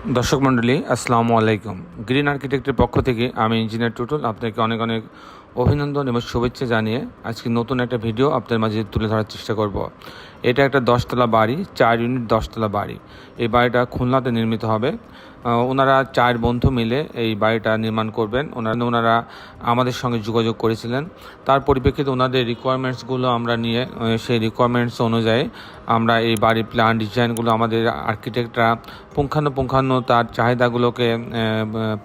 দর্শক মণ্ডলী, আসসালামু আলাইকুম। গ্রিন আর্কিটেক্টের পক্ষ থেকে আমি ইঞ্জিনিয়ার টুটুল আপনাকে অনেক অনেক অভিনন্দন এবং শুভেচ্ছা জানিয়ে আজকে নতুন একটা ভিডিও আপনাদের মাঝে তুলে ধরার চেষ্টা করব। এটা একটা দশতলা বাড়ি, চার ইউনিট দশতলা বাড়ি। এই বাড়িটা খুলনাতে নির্মিত হবে। ওনারা চার বন্ধু মিলে এই বাড়িটা নির্মাণ করবেন। ওনারা ওনারা আমাদের সঙ্গে যোগাযোগ করেছিলেন। তার পরিপ্রেক্ষিতে ওনাদের রিকোয়ারমেন্টসগুলো আমরা নিয়ে সেই রিকোয়ারমেন্টস অনুযায়ী আমরা এই বাড়ির প্ল্যান ডিজাইনগুলো আমাদের আর্কিটেক্টরা পুঙ্খানুপুঙ্খানু তার চাহিদাগুলোকে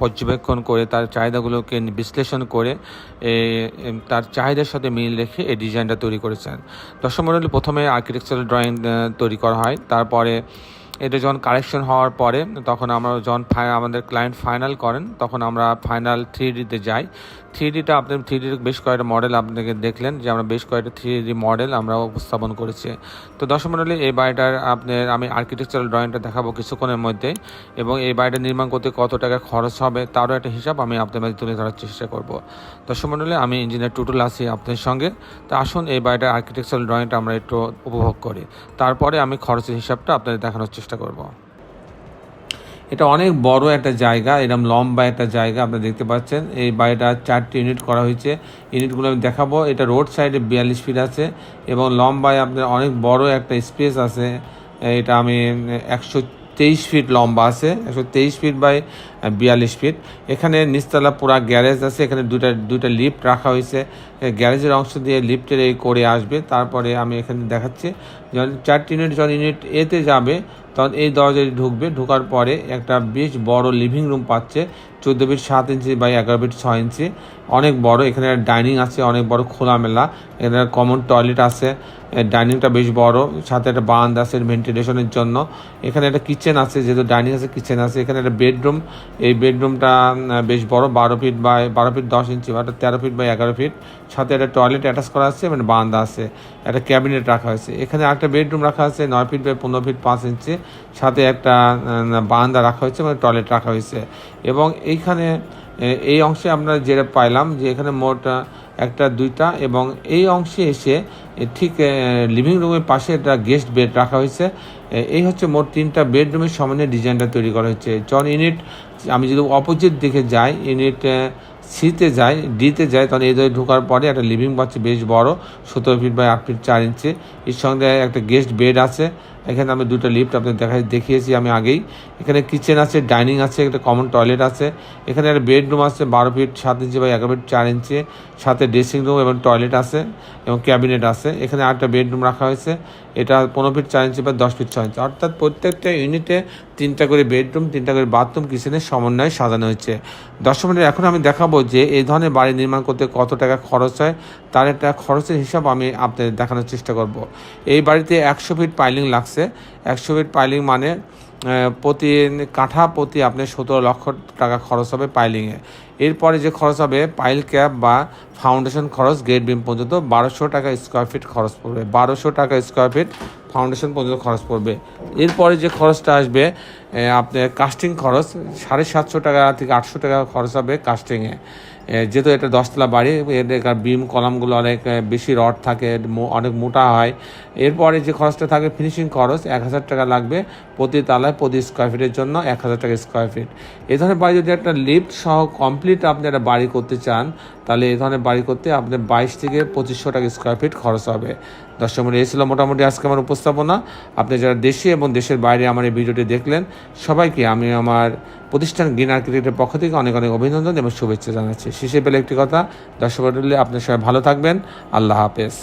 পর্যবেক্ষণ করে, তার চাহিদাগুলোকে বিশ্লেষণ করে তার চাহিদার সাথে মিল রেখে এই ডিজাইনটা তৈরি করেছেন। দশম প্রথমে আর্কিটেকচারাল ড্রয়িং তৈরি করা হয়। তারপরে এটা যখন কারেকশন হওয়ার পরে তখন আমরা যখন আমাদের ক্লায়েন্ট ফাইনাল করেন, তখন আমরা ফাইনাল থ্রি ডিতে যাই। থ্রি ডিটা আপনি থ্রি ডির বেশ কয়েকটা মডেল আপনাকে দেখলেন যে আমরা বেশ কয়েকটা থ্রি ডি মডেল আমরা উপস্থাপন করেছি। তো দর্শক মণ্ডলী এই বাড়িটার আপনার আমি আর্কিটেকচারাল ড্রয়িংটা দেখাবো কিছুক্ষণের মধ্যে এবং এই বাড়িটা নির্মাণ করতে কত টাকা খরচ হবে তারও একটা হিসাব আমি আপনাদের মাঝে তুলে ধরার চেষ্টা করব। দর্শক মণ্ডলী আমি ইঞ্জিনিয়ার টুটুল আছি আপনার সঙ্গে। তো আসুন এই বাড়িটার আর্কিটেকচারাল ড্রয়িংটা আমরা একটু উপভোগ করি। তারপরে আমি খরচের হিসাবটা আপনাদের দেখানোর চেষ্টা করব। এটা অনেক বড় একটা জায়গা এরকম লম্বা একটা জায়গা আপনি দেখতে পাচ্ছেন। এই বাড়িটা চারটি ইউনিট করা হয়েছে। ইউনিটগুলো আমি দেখাবো। এটা রোড সাইডে বিয়াল্লিশ ফিট আছে এবং লম্বায় আপনার অনেক বড় একটা স্পেস আছে। এটা আমি একশো তেইশ ফিট লম্বা আছে, একশো তেইশ ফিট বাই বিয়াল্লিশ ফিট। এখানে নিচতলা পুরা গ্যারেজ আছে, এখানে দুটা দুটা লিফট রাখা হয়েছে। গ্যারেজের অংশ দিয়ে লিফটের এই করে আসবে। তারপরে আমি এখানে দেখাচ্ছি, যখন চারটি ইউনিট যখন ইউনিট এতে যাবে, তখন এই দরজায় ঢুকবে। ঢোকার পরে একটা বেশ বড় লিভিং রুম পাচ্ছে, চোদ্দ ফিট সাত ইঞ্চি বাই এগারো ফিট ছয় ইঞ্চি অনেক বড়, এখানে ডাইনিং আছে, অনেক বড় খোলামেলা। এখানে কমন টয়লেট আছে ডাইনিংটা বেশ বড়। সাথে একটা বান্ধ আছে ভেন্টিলেশনের জন্য। এখানে একটা কিচেন আছে, যেহেতু ডাইনিং আছে কিচেন আছে। এখানে একটা বেডরুম এই বেডরুমটা বেশ বড়, বারো ফিট বাই বারো ফিট দশ ইঞ্চি বা তেরো ফিট বাই এগারো ফিট সাথে একটা টয়লেট অ্যাটাচ করা আছে মানে বান্ধা আছে, একটা ক্যাবিনেট রাখা হয়েছে। এখানে একটা বেডরুম রাখা আছে, নয় ফিট বাই পনেরো ফিট পাঁচ ইঞ্চি সাথে একটা বারান্দা রাখা হয়েছে মানে টয়লেট রাখা হয়েছে। এবং এইখানে এই অংশে আমরা যেটা পাইলাম যে এখানে মোট একটা, দুইটা এবং এই অংশে এসে ঠিক লিভিং রুমের পাশে একটা গেস্ট বেড রাখা হয়েছে। এই হচ্ছে মোট তিনটা বেডরুমের সমানে ডিজাইনটা তৈরি করা হয়েছে। জন ইউনিট আমি যদি অপোজিট দিকে যাই ইউনিট সিতে যায়, ডিতে যায়, তখন এই দরে ঢোকার পরে একটা লিভিং পাচ্ছে বেশ বড়, সতেরো ফিট বাই আট ফিট চার ইঞ্চি এর সঙ্গে একটা গেস্ট বেড আছে এখানে আমি দুটো লিফট আপনাদের দেখা দেখিয়েছি আমি আগেই। এখানে কিচেন আছে ডাইনিং আছে, একটা কমন টয়লেট আছে। এখানে একটা বেডরুম আছে, বারো ফিট সাত ইঞ্চি বা এগারো ফিট চার ইঞ্চি সাথে ড্রেসিং রুম এবং টয়লেট আছে এবং ক্যাবিনেট আছে। এখানে আরেকটা বেডরুম রাখা হয়েছে। এটা পনেরো ফিট চার ইঞ্চি বা দশ ফিট ছয় ইঞ্চি অর্থাৎ প্রত্যেকটা ইউনিটে তিনটা করে বেডরুম তিনটা করে বাথরুম কিচেনের সমন্বয়ে সাজানো হয়েছে। দর্শক মিনিট এখন আমি দেখাবো যে এই ধরনের বাড়ি নির্মাণ করতে কত টাকা খরচ হয়। তার একটা খরচের হিসাব আমি আপনাদের দেখানোর চেষ্টা করব। এই বাড়িতে একশো ফিট পাইলিং লাগছে। একশো ফিট পাইলিং মানে প্রতি কাঠা প্রতি আপনার সতেরো লক্ষ টাকা খরচ হবে পাইলিংয়ে। এরপরে যে খরচ হবে, পাইল ক্যাপ বা ফাউন্ডেশন খরচ গেট বিম পর্যন্ত বারোশো টাকা স্কোয়ার ফিট খরচ পড়বে। বারোশো টাকা স্কোয়ার ফিট ফাউন্ডেশন পর্যন্ত খরচ পড়বে। এরপরে যে খরচটা আসবে আপনার কাস্টিং খরচ সাড়ে সাতশো টাকা থেকে আটশো টাকা খরচ হবে কাস্টিংয়ে যেহেতু এটা দশতলা বাড়ি এর বিম কলামগুলো অনেক বেশি রড থাকে অনেক মোটা হয়। এরপরে যে খরচটা থাকে ফিনিশিং খরচ এক হাজার টাকা লাগবে প্রতি তালায় প্রতি স্কোয়ার ফিটের জন্য এক হাজার টাকা স্কোয়ার ফিট এ ধরনের বাড়ি যদি একটা লিফ্ট সহ কমপ্লিট আপনি একটা বাড়ি করতে চান, তাহলে এই ধরনের বাড়ি করতে আপনার বাইশ থেকে পঁচিশশো টাকা স্কোয়ার ফিট খরচ হবে। দর্শক মধ্যে এই ছিল মোটামুটি আজকে আমার উপস্থাপনা। আপনি যারা দেশে এবং দেশের বাইরে আমার এই ভিডিওটি দেখলেন, সবাইকে আমি আমার প্রতিষ্ঠান গ্রিন আর্কিটেক্টের পক্ষ থেকে অনেক অনেক অভিনন্দন এবং শুভেচ্ছা জানাচ্ছি। শেষে পেলে একটি কথা, দর্শক আপনার সবাই ভালো থাকবেন। আল্লাহ হাফেজ।